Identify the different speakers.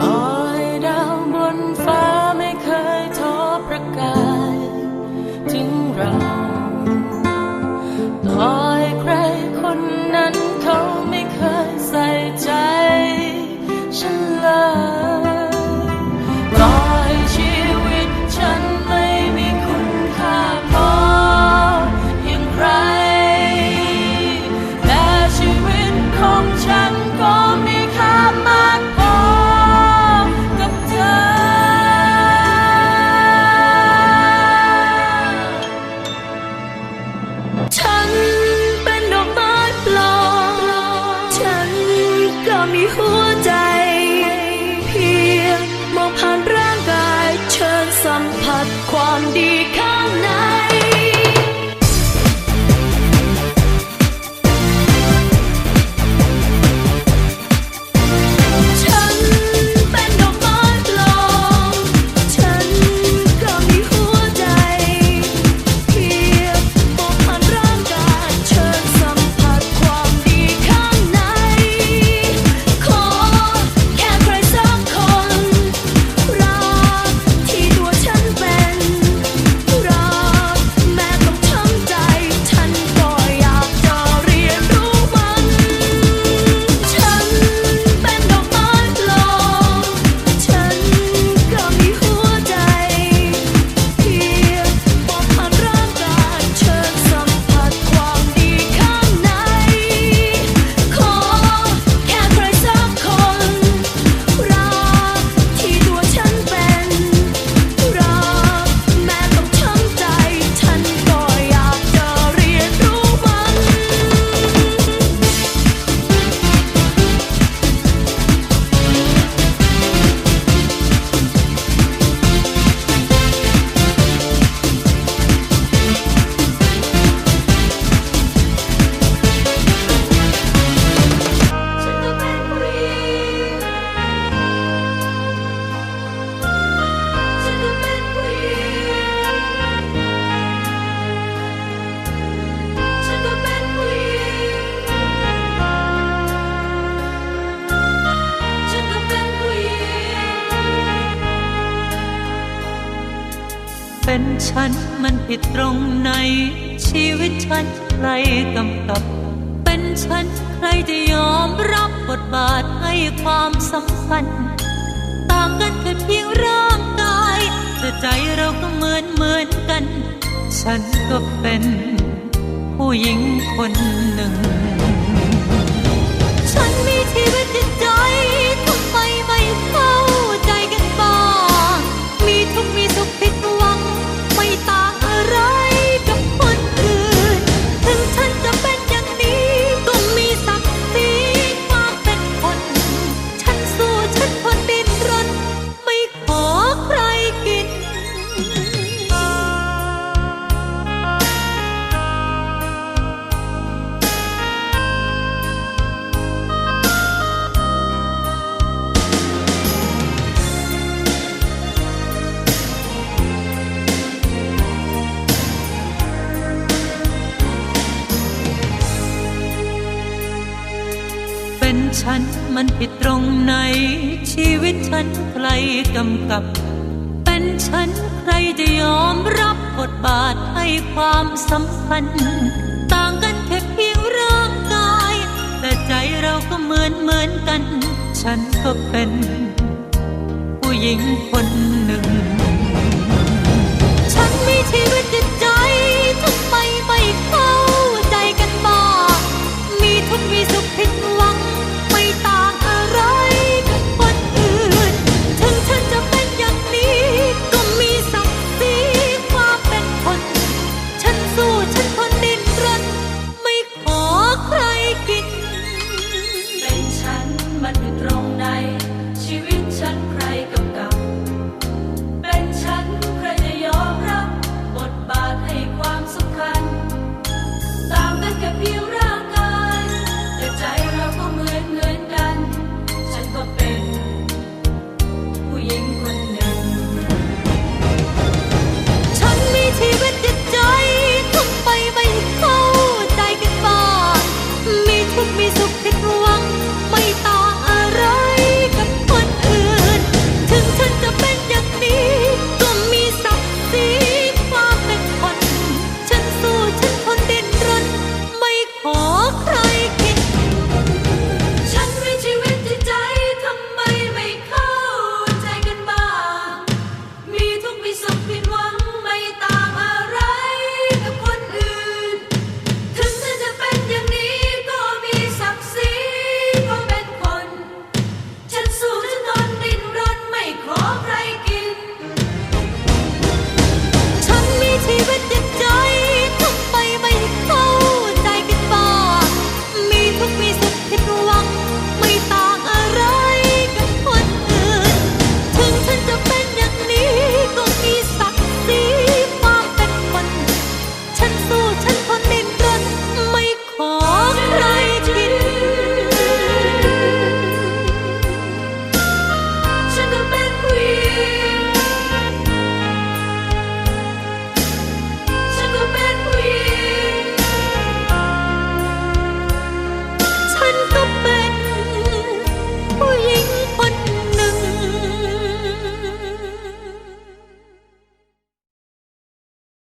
Speaker 1: 啊
Speaker 2: มีหัวใจ เพียงมองผ่านร่างกาย เชิญสัมผัสความดีข้างใน
Speaker 3: เป็นฉันมันผิดตรงไหน ชีวิตฉันใครกำกับ เป็นฉันใครจะยอมรับบทบาทให้ความสำคัญ ต่างกันแค่เพียงร่างกาย แต่ใจเราก็เหมือนเหมือนกัน ฉันก็เป็นผู้หญิงคนหนึ่ง ฉันมีชีวิตจิต ฉันมันผิดตรงไหน ชีวิตฉันใครกำกับ เป็นฉันใครจะยอมรับบทบาทให้ความสำคัญ ต่างกันแค่เพียงร่างกาย แต่ใจเราก็เหมือนเหมือนกัน ฉันก็เป็น ผู้หญิงคนหนึ่ง